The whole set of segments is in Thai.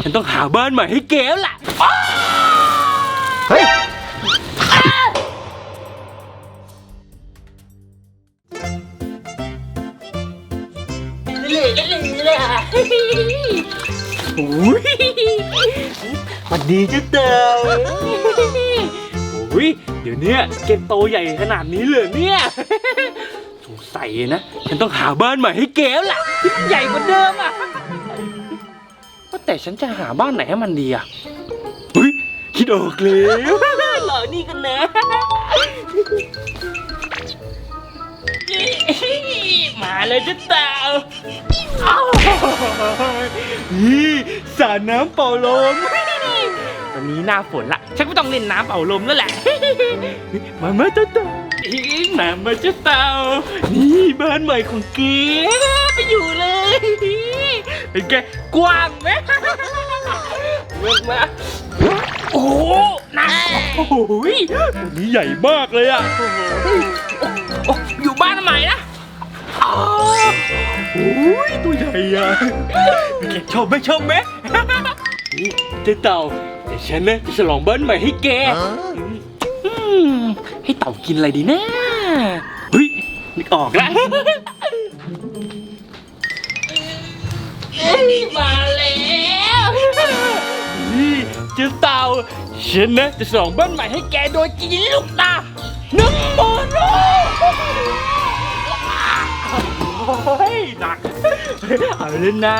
ฉันต้องหาบ้านใหม่ให้แกแล้วล่ะเฮ้ยโอ้ยสวัสดีเจ้าเต่าโอ้ยเดี๋ยวเนี้ยเกมโตใหญ่ขนาดนี้เลยเนี่ย สงสัยนะ ฉันต้องหาบ้านใหม่ให้แกแล้วล่ะที่มันใหญ่กว่าเดิมอะว่า แต่ฉันจะหาบ้านไหนให้มันดีอะเฮ้ยคิดออกแล้วหล่อนี่กันนะมาเลยเจ้าเต่าอ้าวนี่สระน้ำเป่าลมตอนนี้หน้าฝนละ ฉันก็ต้องเล่นน้ำเป่าลมแล้วแหละ มามาเจ้า เต่าอีมามาเจ้าเต่านี่บ้านใหม่ของเก๋ไปอยู่เลยเป็นไงกว้างไหมเลือกมาโอ้โหนะโอ้โหตัวนี้ใหญ่มากเลยอะโอ้โหโอ้อยู่บ้านใหม่นะอ้าวโอ้ยตัวใหญ่อะเป็นไงชอบไหมชอบไหมนี่เจ้าเต่าแต่ฉันนะจะฉลองบ้านใหม่ให้แกอืม ให้เต่ากินอะไรดีนะเฮ้ยนึกออกแล้วมาแล้วนี่เจ้าเต่าฉันนะจะฉลองบ้านใหม่ให้แกโดยกินลูกตาน้ำมันโอ้ยหนักเอาเลยนะ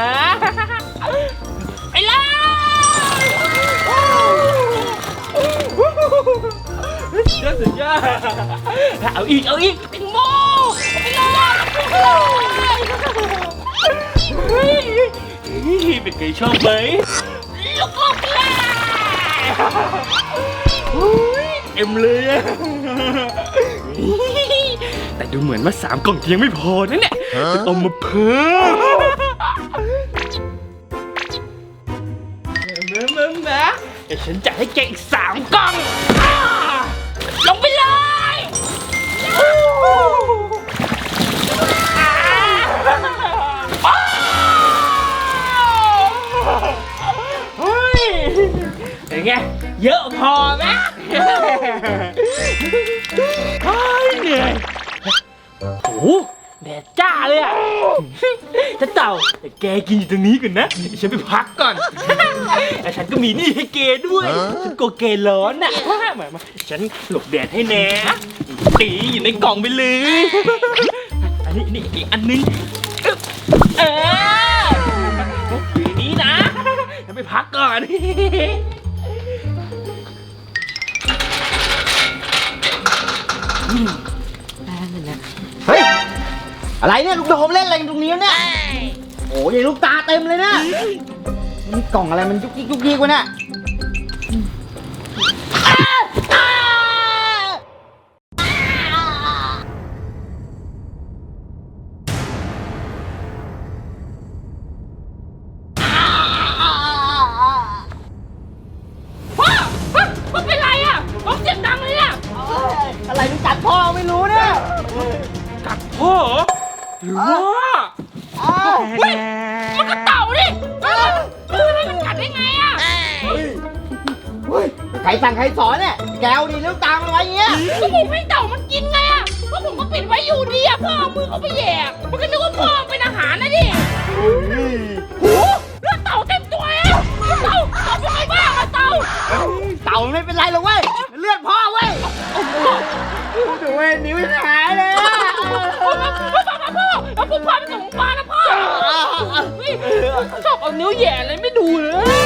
สุดยอดเอาอีก เอาอีกติงโมเอาไปเลยเฮ้ยเป็นไงชอบไหมลูกลูกเลยเฮ้ยเอ็มเลยอะแต่ดูเหมือนว่าสามกล่องยังไม่พอนะเนี่ยจะเอามาเพิ่มมึงมึงนะเดี๋ยวฉันจะให้แกอีกสามกล่องอ ลงไปเลยอ้าวเฮ้ยเป็นไงเยอะพอไหมเฮ้ยเหนื่อยโอ้โห แดดจ้าเลยอะจะเต่าแต่แกกินอยู่ตรงนี้ก่อนนะเดี๋ยวฉันไปพักก่อน แต่ฉันก็มีนี่ให้แกด้วย ฉันกลัวแกร้อนน่ะมามาฉันหลบแดดให้แน่ตีอยู่ในกล่องไปเลย อันนี้นี่อีกอันนึงอึ๊บเอออยู่ในนี้นะฉันไปพักก่อนเฮ้ย อะไรเนี่ยลูกโดมเล่นอะไรตรงนี้วะเนี่ยโอ้ยลูกตาเต็มเลยนะนี่กล่องอะไรมันยุกยิกยุกยิกวะเนี่ย หรือว่าอ้าวเฮ้ยมันก็เต่าดิเออเออมันกัดได้ไงอะเฮ้ยเฮ้ยใครสั่งใครสอนเนี่ยแกวดิลูกตามันไว้อย่างเงี้ยก็ผมให้เต่ามันกินไงอะก็ผมก็ปิดไว้อยู่ดีอะพ่อเอามือเขาไปแหย่มันก็นึกว่าพ่อเป็นอาหารนะดิโหเลือดเต่าเต็มตัวอะเต่าเต่าเป็นไงบ้างอะเต่าเต่าไม่เป็นไรหรอกเว้ยเลือดพ่อเว้ยดูเว้ยนิ้วหายเลยอะ พ่อ พ่อพ่อพ่อเอาผมพาไปส่งโรงพยาบาลนะพ่อเฮ้ยชอบเอานิ้วแหย่อะไรไม่ดูเลย